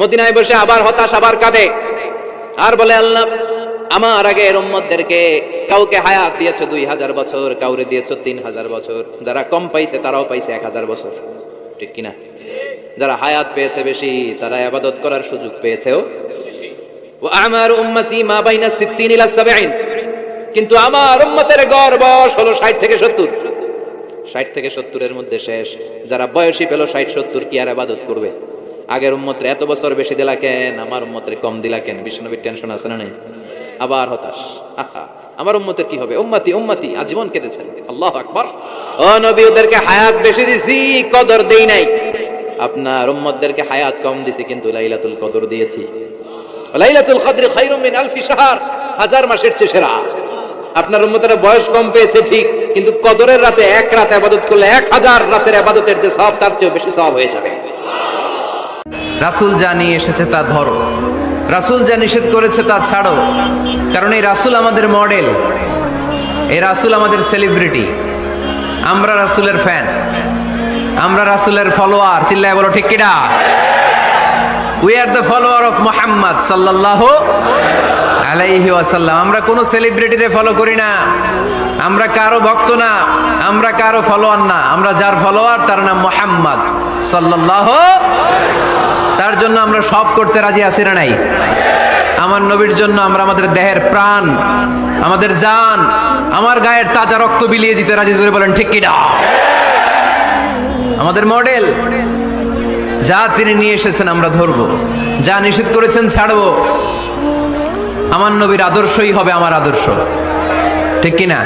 মদিনায় বসে আবার হতাশ, আবার কাঁদে। আর বলে, আল্লাহ, আমার আগে উম্মতদেরকে কাউকে হায়াত দিয়েছ দুই হাজার বছর, কাউরে দিয়েছ তিন হাজার বছর। যারা কম পাইছে, তারাও পাইছে এক হাজার বছর। ঠিক কিনা? যারা হায়াত পেয়েছে বেশি, তারা আবাদত করার সুযোগ পেয়েছেও। আমার উম্মতি মা বাইনা সিদ্দিন ইলা সাবঈন। কিন্তু আমার উম্মতের গড় বয়স হলো ষাট থেকে সত্তর। ষাট থেকে সত্তরের মধ্যে শেষ। যারা বয়সী পেল ষাট, সত্তর কি আর আবাদত করবে? আগের উম্মতের এত বছর বেশি দিলা কেন? আমার উম্মতের কম দিলা কেন? বিষ্ণুবীর টেনশন আছে না নাই? আবার হতাশ। আমার উম্মতের কি হবে? উম্মতি উম্মতি, আজীবন কেঁদেছেন আল্লাহ আকবার। ও নবী, ওদেরকে হায়াত বেশি দিছি, কদর দেই নাই। আপনার উম্মতদেরকে হায়াত কম দিছি, কিন্তু লাইলাতুল কদর দিয়েছি। লাইলাতুল কদর খায়রুম মিন আলফি শাহর। হাজার মাসের চেয়ে সেরা আপনার উম্মতের বয়স কম পেয়েছে, ঠিক। কিন্তু কদরের রাতে এক রাত আবাদত করলে এক হাজার রাতের আবাদতের যে সব, তার চেয়ে বেশি সব হয়ে যাবে। রাসুল যা নিয়ে এসেছে তা ধরো। রাসুল যা নিষেধ করেছে তা ছাড়ো। কারণ এই রাসুল আমাদের মডেল। এই রাসুল আমাদের সেলিব্রিটি। আমরা রাসুলের ফ্যান। আমরা রাসুলের ফলোয়ার। চিল্লায় বলো, ঠিক কিনা? We are the follower of Muhammad সাল্লাহ আলাইহি ওয়াসাল্লাম। আমরা কোনো সেলিব্রিটিরে ফলো করি না। আমরা কারও ভক্ত না। আমরা কারও ফলোয়ার না। আমরা যার ফলোয়ার, তার নাম মোহাম্মদ সাল্লাহ জন্য আমরা সব করতে রাজি আছি না নাই? আমার নবীর জন্য আমরা আমাদের দেহের প্রাণ, আমাদের জান, আমার গায়ের তাজা রক্ত বিলিয়ে দিতে রাজি, জোরে বলেন, ঠিক কিনা? আমাদের মডেল, যা তিনি নিয়ে এসেছেন আমরা ধরবো, যা নিষেধ করেছেন ছাড়বো। আমার নবীর আদর্শই হবে আমার আদর্শ, ঠিক কিনা?